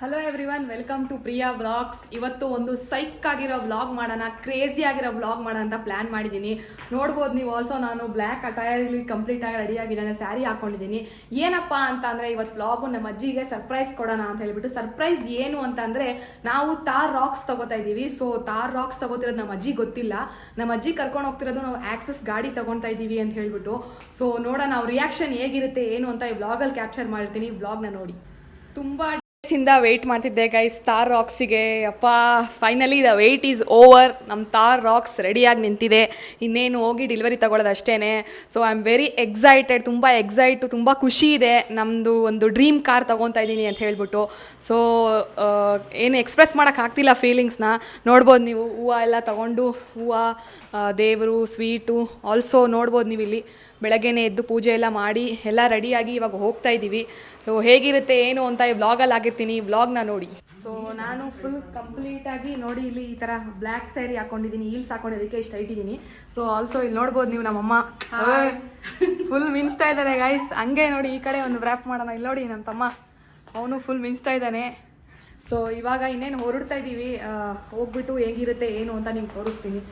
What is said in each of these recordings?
Hello everyone welcome to Priya vlogs ಇವತ್ತು ಒಂದು ಸೈಕ್ ಆಗಿರೋ ವ್ಲಾಗ್ ಮಾಡೋಣ ಕ್ರೇಜಿ ಆಗಿರೋ ವ್ಲಾಗ್ ಮಾಡೋಣ ಅಂತ ಪ್ಲಾನ್ ಮಾಡಿದ್ದೀನಿ. ನೋಡ್ಬೋದು ನೀವು ಆಲ್ಸೋ ನಾನು ಬ್ಲ್ಯಾಕ್ ಅಟೈರ್ಲಿ ಕಂಪ್ಲೀಟ್ ಆಗಿ ರೆಡಿ ಆಗಿದ್ದಾನೆ ಸ್ಯಾರಿ ಹಾಕೊಂಡಿದ್ದೀನಿ. ಏನಪ್ಪ ಅಂತ ಅಂದರೆ ಇವತ್ತು ವ್ಲಾಗು ನಮ್ಮ ಅಜ್ಜಿಗೆ ಸರ್ಪ್ರೈಸ್ ಕೊಡೋಣ ಅಂತ ಹೇಳ್ಬಿಟ್ಟು ಸರ್ಪ್ರೈಸ್ ಏನು ಅಂತ ಅಂದರೆ ನಾವು ತಾರ್ ರಾಕ್ಸ್ ತಗೋತಾ ಇದ್ದೀವಿ. ಸೊ ತಾರ್ ರಾಕ್ಸ್ ತಗೋತಿರೋದು ನಮ್ಮ ಅಜ್ಜಿ ಗೊತ್ತಿಲ್ಲ. ನಮ್ಮ ಅಜ್ಜಿ ಕರ್ಕೊಂಡು ಹೋಗ್ತಿರೋದು ನಾವು ಆಕ್ಸಸ್ ಗಾಡಿ ತಗೊತಾ ಇದ್ದೀವಿ ಅಂತ ಹೇಳ್ಬಿಟ್ಟು. ಸೊ ನೋಡೋಣ ನಾವು ರಿಯಾಕ್ಷನ್ ಹೇಗಿರುತ್ತೆ, ಏನು ಅಂತ ಈ ವ್ಲಾಗಲ್ಲಿ ಕ್ಯಾಪ್ಚರ್ ಮಾಡಿರ್ತೀನಿ. ವ್ಲಾಗ್ನ ನೋಡಿ. ತುಂಬ ಇಂದ ವೆಯ್ಟ್ ಮಾಡ್ತಿದ್ದೆ ಗೈಸ್ ತಾರ್ ರಾಕ್ಸಿಗೆ ಅಪ್ಪ finally the wait is over ನಮ್ಮ ತಾರ್ ರಾಕ್ಸ್ ರೆಡಿಯಾಗಿ ನಿಂತಿದೆ. ಇನ್ನೇನು ಹೋಗಿ ಡೆಲಿವರಿ ತಗೊಳ್ಳೋದು ಅಷ್ಟೇ so I am very excited ತುಂಬ ಎಕ್ಸೈಟು ತುಂಬ ಖುಷಿ ಇದೆ. ನಮ್ಮದು ಒಂದು ಡ್ರೀಮ್ ಕಾರ್ ತೊಗೊತಾ ಇದ್ದೀನಿ ಅಂತ ಹೇಳ್ಬಿಟ್ಟು. ಸೊ ಏನು ಎಕ್ಸ್ಪ್ರೆಸ್ ಮಾಡೋಕ್ಕಾಗ್ತಿಲ್ಲ ಫೀಲಿಂಗ್ಸ್ನ ನೋಡ್ಬೋದು ನೀವು. ಹೂವು ಎಲ್ಲ ತಗೊಂಡು, ಹೂವು ದೇವರು ಸ್ವೀಟು ಆಲ್ಸೋ ನೋಡ್ಬೋದು ನೀವು ಇಲ್ಲಿ. ಬೆಳಗ್ಗೆನೇ ಎದ್ದು ಪೂಜೆ ಎಲ್ಲ ಮಾಡಿ, ಎಲ್ಲ ರೆಡಿಯಾಗಿ ಇವಾಗ ಹೋಗ್ತಾ ಇದ್ದೀವಿ ಸೊ ಹೇಗಿರುತ್ತೆ ಏನು ಅಂತ ಈ ವ್ಲಾಗಲ್ಲಿ ಆಗಿರ್ತೀನಿ ವ್ಲಾಗ್ನ ನೋಡಿ. ಸೊ ನಾನು ಫುಲ್ ಕಂಪ್ಲೀಟಾಗಿ ನೋಡಿ ಇಲ್ಲಿ ಈ ಥರ ಬ್ಲ್ಯಾಕ್ ಸ್ಯಾರಿ ಹಾಕೊಂಡಿದ್ದೀನಿ ಹೀಲ್ಸ್ ಹಾಕೊಂಡಿದ್ದಕ್ಕೆ ಇಷ್ಟ ಇಟ್ಟಿದ್ದೀನಿ ಸೊ ಆಲ್ಸೋ ಇಲ್ಲಿ ನೋಡ್ಬೋದು ನೀವು ನಮ್ಮಮ್ಮ. ಫುಲ್ ಮಿಂಚ್ತಾ ಇದ್ದಾರೆ ಗೈಸ್ ಹಂಗೆ ನೋಡಿ ಈ ಕಡೆ ಒಂದು ವ್ರ್ಯಾಪ್ ಮಾಡೋಣ. ಇಲ್ಲಿ ನೋಡಿ ನಮ್ಮ ತಮ್ಮ. ಅವನು ಫುಲ್ ಮಿಂಚ್ತಾ ಇದ್ದಾನೆ. ಸೊ ಇವಾಗ ಇನ್ನೇನು ಹೊರಡ್ತಾ ಇದ್ದೀವಿ. ಹೋಗ್ಬಿಟ್ಟು ಹೇಗಿರುತ್ತೆ ಏನು ಅಂತ ನಿಮ್ಗೆ ತೋರಿಸ್ತೀನಿ.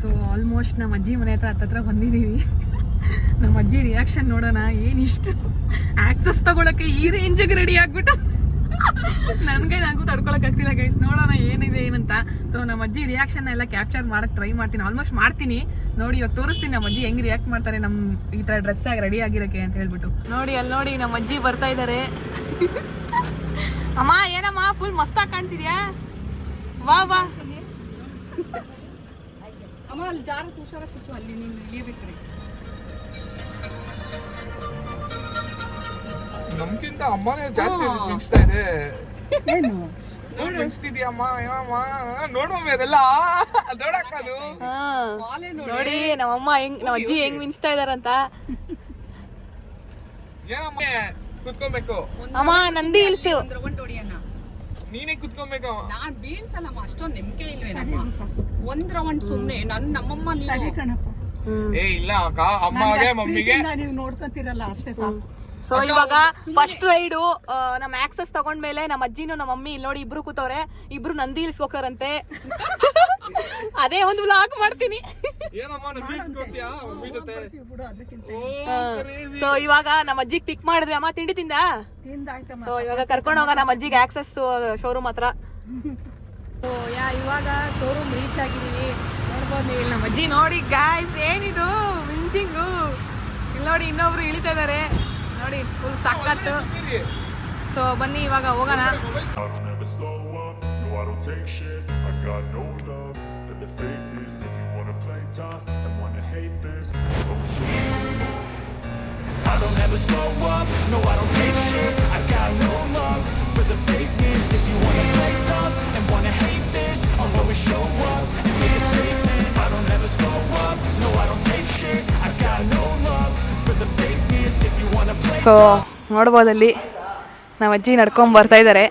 ಸೊ ಆಲ್ಮೋಸ್ಟ್ ನಮ್ಮ ಅಜ್ಜಿ ಮನೆ ಹತ್ರ ಹತ್ತತ್ರ ಬಂದಿದ್ದೀವಿ. ನಮ್ಮ ಅಜ್ಜಿ ರಿಯಾಕ್ಷನ್ ನೋಡೋಣ ಏನಿಷ್ಟು ಆಕ್ಸಸ್ ತಗೊಳಕ್ಕೆ ಈ ರೇಂಜಿಗೆ ರೆಡಿ ಆಗ್ಬಿಟ್ಟು ನನಗೆ ನನಗೂ ತಡ್ಕೊಳಕ್ಕಾಗ್ತಿಲ್ಲ ಗೈಸ್ ನೋಡೋಣ ಏನಿದೆ, ಏನಂತ. ಸೊ ನಮ್ಮ ಅಜ್ಜಿ ರಿಯಾಕ್ಷನ್ ಎಲ್ಲ ಕ್ಯಾಪ್ಚರ್ ಮಾಡಕ್ ಟ್ರೈ ಮಾಡ್ತೀನಿ ಆಲ್ಮೋಸ್ಟ್ ಮಾಡ್ತೀನಿ. ನೋಡಿ, ಇವಾಗ ತೋರಿಸ್ತೀನಿ ನಮ್ಮ ಅಜ್ಜಿ ಹೆಂಗ್ ರಿಯಾಕ್ಟ್ ಮಾಡ್ತಾರೆ, ನಮ್ ಈ ತರ ಡ್ರೆಸ್ ಆಗಿ ರೆಡಿ ಆಗಿರಕ್ಕೆ ಅಂತ ಹೇಳ್ಬಿಟ್ಟು. ನೋಡಿ ಅಲ್ಲಿ ನೋಡಿ ನಮ್ಮ ಅಜ್ಜಿ ಬರ್ತಾ ಇದಾರೆ. ಅಮ್ಮ, ಏನಮ್ಮ ಫುಲ್ ಮಸ್ತಾಗಿ ಕಾಣ್ತಿದ್ಯಾ? ವಾ ವಾ. ಅಮ್ಮ, ಅಲ್ಲಿ ಜಾರ ಹುಷಾರ ಕೂತು ಅಲ್ಲಿ ನೀನು ಇಳಿಯಬೇಕ್ರಿ ನಮ್ಗಿಂತ ಅಮ್ಮನೇ ಜಾಸ್ತಿ ಮಿಂಚ್ತಾ ಇದೆ ಏನು ಮಿಂಚ್ತಿದ್ಯಾ ಅಮ್ಮ ಏನಮ್ಮ ನೋಡ್ಮಮ್ಮಿ ಅದೆಲ್ಲ ನೋಡಕ್ಕ ಅದು ಮಾಲೆ ನೋಡಿ ನೋಡಿ ನಮ್ಮಮ್ಮ ಹೆಂಗ್ ನಮ್ಮ ಅಜ್ಜಿ ಹೆಂಗ್ ಮಿಂಚ್ತಾ ಇದಾರಂತ ಏನಮ್ಮ ಕುತ್ಕೊಬೇಕು ಅಮ್ಮ ನಂದಿ ಇಲ್ಸು. ಒಂದ್ ರೌಂಡ್ ಹೊಡಿಯೋಣ ನೀನೇ ಕುತ್ಕೊಬೇಕು ನಾನ್ ಬೀಳ್ಸಲ್ಲಮ್ಮ ಅಷ್ಟೊಂದ್ ನಂಬಿಕೆ ಇಲ್ವೇನಮ್ಮ ಒಂದ್ ರೌಂಡ್ ಸುಮ್ನೆ ನನ್ ನಮ್ಮಮ್ಮ ನೀನು ಏ ಇಲ್ಲ ಅಕ್ಕ ಅಮ್ಮಗೆ ಮಮ್ಮಿಗೆ. ನೀವು ನೋಡ್ಕೊಂತೀರಲ್ಲ ಅಷ್ಟೇ ಸಾಕು. ಸೊ ಇವಾಗ ಫಸ್ಟ್ ರೈಡು ನಮ್ಮ ಆಕ್ಸಸ್ ತಗೊಂಡ್ಮೇಲೆ ನಮ್ಮ ಅಜ್ಜಿನೂ ನಮ್ಮ ಮಮ್ಮಿ ಇಲ್ಲಿ ನೋಡಿ ಇಬ್ರು ಕೂತವ್ರೆ. ಇಬ್ರು ನಂದಿ ಇಲ್ಸ್ ಹೋಗ್ತಾರಂತೆ. ಅದೇ ಒಂದು ವ್ಲಾಗ್ ಮಾಡ್ತೀನಿ. ಸೊ ಇವಾಗ ನಮ್ಮ ಅಜ್ಜಿಗೆ ಪಿಕ್ ಮಾಡಿದ್ವಿ. ಅಮ್ಮ ತಿಂಡಿ ತಿಂದ? ಸೊ ಇವಾಗ ಕರ್ಕೊಂಡು ಹೋಗ ನಮ್ಮ ಅಜ್ಜಿಗೆ ಆಕ್ಸಸ್ ಶೋರೂಮ್ ಹತ್ರ. ಸೊ ಯಾ ಇವಾಗ ಶೋರೂಮ್ ರೀಚ್ ಆಗಿದೀವಿ. ನೋಡ್ಬೋದು ಇಲ್ಲಿ ನಮ್ಮ ಅಜ್ಜಿ ನೋಡಿ ಗಾಯ್ಸ್ ಏನಿದು? ಮಿಂಚಿಂಗು ಇಲ್ಲಿ ನೋಡಿ ಇನ್ನೊಬ್ರು ಇಳಿತಾ ಇದಾರೆ. ಸಖತ್ತು ಸೊ ಬನ್ನಿ ಇವಾಗ ಹೋಗೋಣ I don't ever slow up, no I don't take shit I got no love for the fakeness If you wanna play tough and wanna hate this I'll show you I don't ever slow up, no I don't take shit I got no love for the fakeness If you wanna play tough and wanna hate this I'll always show up and make a statement I don't ever slow up, no I don't take shit I got no love for the fakeness If you wanna play so ನೋಡ್ಬೋದಲ್ಲಿ ನಮ್ಮ ಅಜ್ಜಿ ನಡ್ಕೊಂಡ್ ಬರ್ತಾ ಇದ್ದಾರೆ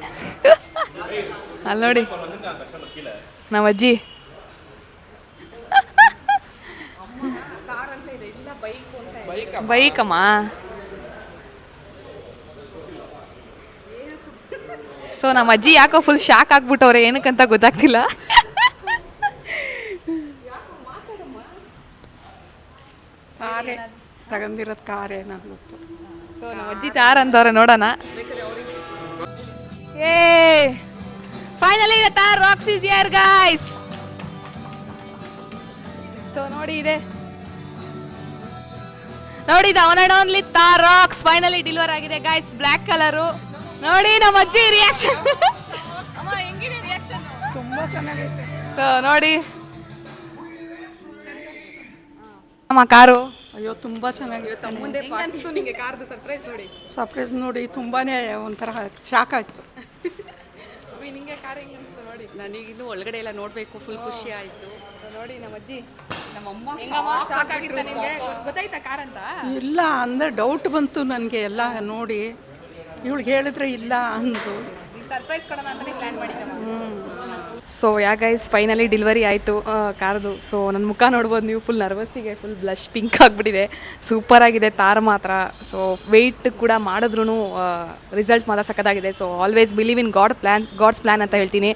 ಅಲ್ಲಿ ನೋಡಿ. ನಮ್ಮ ಅಜ್ಜಿ ಬೈಕಮ್ಮ so ನಮ್ಮ ಅಜ್ಜಿ ಯಾಕೋ ಫುಲ್ ಶಾಕ್ ಆಗ್ಬಿಟ್ಟವ್ರೆ, ಏನಕ್ಕಂತ ಗೊತ್ತಾಗ್ತಿಲ್ಲ. ಕಾರೇ ತಗೊಂಡಿರೋದು ಕಾರೇ ಗೊತ್ತು ಸೊ ನಮ್ಮ ಅಜ್ಜಿ ತಾರ ಅಂತವ್ರೆ ನೋಡೋಣ. ಏ ಫೈನಲಿ ಇದೆ Thar Roxx is here guys so ನೋಡಿ ಇದೆ. ನೋಡಿ the one and only Thar Roxx finally deliver ಆಗಿದೆ ಗೈಸ್ ಬ್ಲ್ಯಾಕ್ ಕಲರು ನೋಡಿ ನಮ್ಮ ಅಜ್ಜಿ ರಿಯಾಕ್ಷನ್ ಅಮ್ಮ ಹೆಂಗಿದೆ ರಿಯಾಕ್ಷನ್ ತುಂಬಾ ಚೆನ್ನಾಗೈತೆ. ಸೊ ನೋಡಿ. ನಮ್ಮ ಕಾರು. ಅಯ್ಯೋ ತುಂಬಾ ಚೆನ್ನಾಗಿರುತ್ತೆ ಮುಂದೆ ಅನ್ಸ್ತು? ನಿಂಗೆ ಕಾರ್ದು ಸರ್ಪ್ರೈಸ್ ನೋಡಿ. ಸರ್ಪ್ರೈಸ್ ನೋಡಿ ತುಂಬಾನೇ ಒಂಥರ ಶಾಕ್ ಆಯ್ತು. ನಿಮಗೆ ನಿಂಗೆ ಕಾರ್ ಹೆಂಗೆ ಅನಿಸ್ತು ನೋಡಿ? ನನಗಿನ್ನು ಒಳಗಡೆ ಎಲ್ಲ ನೋಡಬೇಕು ಫುಲ್ ಖುಷಿ ಆಯಿತು. ನೋಡಿ ನಮ್ಮ ಅಜ್ಜಿ ನಮ್ಮಮ್ಮ ಗೊತ್ತಾಯ್ತಾ ಕಾರ್ ಅಂತ? ಇಲ್ಲ ಅಂದರೆ ಡೌಟ್ ಬಂತು ನನಗೆ ಎಲ್ಲ ನೋಡಿ. ಇವಳಿಗೆ ಹೇಳಿದ್ರೆ ಇಲ್ಲ ಅಂದು. ಸರ್ಪ್ರೈಸ್ ಕೊಡೋಣ ಅಂತಲೇ ಪ್ಲ್ಯಾನ್ ಮಾಡಿದ್ದೆ so yeah guys finally delivery ಆಯಿತು ಕಾರ್ದು. ಸೊ ನನ್ನ ಮುಖ ನೋಡ್ಬೋದು ನೀವು ಫುಲ್ ನರ್ವಸ್ಸಿಗೆ ಫುಲ್ ಬ್ಲಶ್ ಪಿಂಕ್ ಆಗಿಬಿಟ್ಟಿದೆ. ಸೂಪರ್ ಆಗಿದೆ, ತಾರ್ ಮಾತ್ರ. ಸೊ ವೆಯ್ಟ್ ಕೂಡ ಮಾಡಿದ್ರೂ ರಿಸಲ್ಟ್ ಮಾತ್ರ ಸಖತ್ತಾಗಿದೆ. So always believe in God plan God's plan ಅಂತ ಹೇಳ್ತೀನಿ.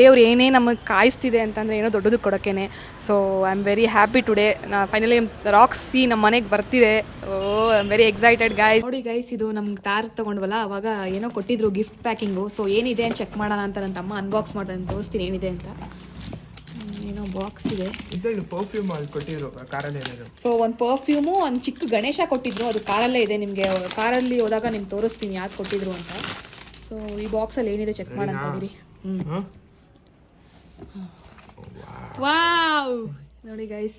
ದೇವ್ರು ಏನೇ ನಮಗೆ ಕಾಯಿಸ್ತಿದೆ ಅಂತಂದರೆ ಏನೋ ದೊಡ್ಡದು ಕೊಡೋಕ್ಕೇನೆ so I am very happy today ನಾ ಫೈನಲಿ ರಾಕ್ಸ್ ಸಿ ನಮ್ಮ ಮನೆಗೆ ಬರ್ತಿದೆ. ಓ I am very excited guys ನೋಡಿ ಗೈಸ್ ಇದು ನಮ್ಗೆ ತಾರ್ ತೊಗೊಂಡ್ವಲ್ಲ, ಅವಾಗ ಏನೋ ಕೊಟ್ಟಿದ್ರು ಗಿಫ್ಟ್ ಪ್ಯಾಕಿಂಗು ಸೊ ಏನಿದೆ ಅಂತ ಚೆಕ್ ಮಾಡೋಣ ಅಂತ ನನ್ನ ತಮ್ಮ ಅನ್ಬಾಕ್ಸ್ ಮಾಡ್ತಾನೆ ತೋರಿಸ್ತೀನಿ. ಏನಿದೆ ಅಂತ? ಏನೋ ಬಾಕ್ಸ್ ಇದೆ. ಇದನ್ನು ಪರ್ಫ್ಯೂಮ್ ಅಲ್ಲಿ ಕೊಟ್ಟಿದ್ರು ಕಾರಲ್ಲೇ ಇರೋದು ಸೊ ಒಂದು ಪರ್ಫ್ಯೂಮು ಒಂದು ಚಿಕ್ಕ ಗಣೇಶ ಕೊಟ್ಟಿದ್ರು. ಅದು ಕಾರಲ್ಲೇ ಇದೆ ನಿಮಗೆ. ಕಾರಲ್ಲಿ ಹೋದಾಗ ನಿಮ್ಗೆ ತೋರಿಸ್ತೀನಿ ಯಾರು ಕೊಟ್ಟಿದ್ರು ಅಂತ. ಸೊ ಈ ಬಾಕ್ಸಲ್ಲಿ ಏನಿದೆ ಚೆಕ್ ಮಾಡೋಣ ಇರಿ ಹ್ಞೂ ವಾವ್ ನೋಡಿ ಗೈಸ್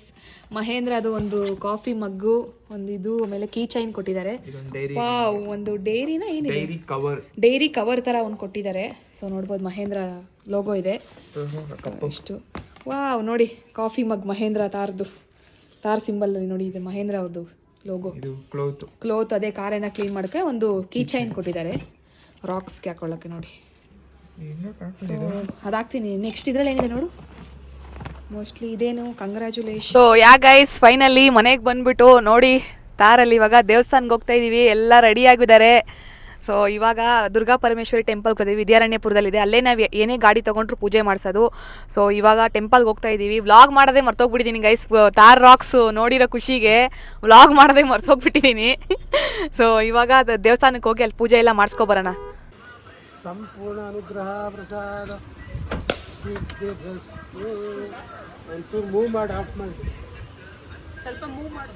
ಮಹೇಂದ್ರ ಅದು ಒಂದು ಕಾಫಿ ಮಗ್ಗು ಒಂದು ಇದು ಆಮೇಲೆ ಕೀ ಚೈನ್ ಕೊಟ್ಟಿದ್ದಾರೆ. ವಾವ್ ಒಂದು ಡೈರಿನ ಏನಿದೆ? ಡೈರಿ ಕವರ್ ಡೈರಿ ಕವರ್ ತರ ಒಂದು ಕೊಟ್ಟಿದ್ದಾರೆ. ಸೊ ನೋಡ್ಬೋದು ಮಹೇಂದ್ರ ಲೋಗೋ ಇದೆ. ಇಷ್ಟು. ವಾವ್ ನೋಡಿ ಕಾಫಿ ಮಗ್ ಮಹೇಂದ್ರ ತಾರ್ದು. ತಾರ್ ಸಿಂಬಲ್ ನೋಡಿ ಇದೆ ಮಹೇಂದ್ರ ಅವ್ರದ್ದು ಲೋಗೋ ಕ್ಲೋತ್ ಕ್ಲೋತ್ ಅದೇ ಕಾರನ್ನ ಕ್ಲೀನ್ ಮಾಡಕ್ಕೆ ಒಂದು ಕೀ ಚೈನ್ ಕೊಟ್ಟಿದ್ದಾರೆ. ರಾಕ್ಸ್ಗೆ ಹಾಕೊಳ್ಳೋಕ್ಕೆ ನೋಡಿ. ಅದಾಕ್ತೀನಿ ನೆಕ್ಸ್ಟ್ ಇದ್ರಲ್ಲಿ ಏನಿದೆ ನೋಡು? ಮೋಸ್ಟ್ಲಿ ಇದೇನು congratulation so yeah guys finally ಮನೆಗೆ ಬಂದ್ಬಿಟ್ಟು ನೋಡಿ ತಾರಲ್ಲಿ ಇವಾಗ ದೇವಸ್ಥಾನಕ್ಕೆ ಹೋಗ್ತಾ ಇದೀವಿ ಎಲ್ಲ ರೆಡಿ ಆಗಿದ್ದಾರೆ. ಸೊ ಇವಾಗ ದುರ್ಗಾ ಪರಮೇಶ್ವರಿ ಟೆಂಪಲ್ಗೆ ಹೋದ್ವಿ ವಿದ್ಯಾರಣ್ಯಪುರದಲ್ಲಿದೆ. ಅಲ್ಲೇ ನಾವು ಏನೇ ಗಾಡಿ ತೊಗೊಂಡ್ರು ಪೂಜೆ ಮಾಡಿಸೋದು. ಸೊ ಇವಾಗ ಟೆಂಪಲ್ಗೆ ಹೋಗ್ತಾ ಇದ್ದೀವಿ ವ್ಲಾಗ್ ಮಾಡೋದೇ ಮರ್ತೋಗ್ಬಿಟ್ಟಿದ್ದೀನಿ ಗೈಸ್ ತಾರ್ ರಾಕ್ಸ್ ನೋಡಿರೋ ಖುಷಿಗೆ ವ್ಲಾಗ್ ಮಾಡೋದೇ ಮರ್ತೋಗ್ಬಿಟ್ಟಿದ್ದೀನಿ ಸೊ ಇವಾಗ ದೇವಸ್ಥಾನಕ್ಕೆ ಹೋಗಿ ಅಲ್ಲಿ ಪೂಜೆ ಎಲ್ಲ ಮಾಡಿಸ್ಕೊಬರೋಣ ಸಂಪೂರ್ಣ ಅನುಗ್ರಹ ಪ್ರಸಾದ. ಒಂಚೂರು ಮೂವ್ ಮಾಡಿ ಆಫ್ ಮಾಡಿ ಸ್ವಲ್ಪ ಮೂವ್ ಮಾಡು.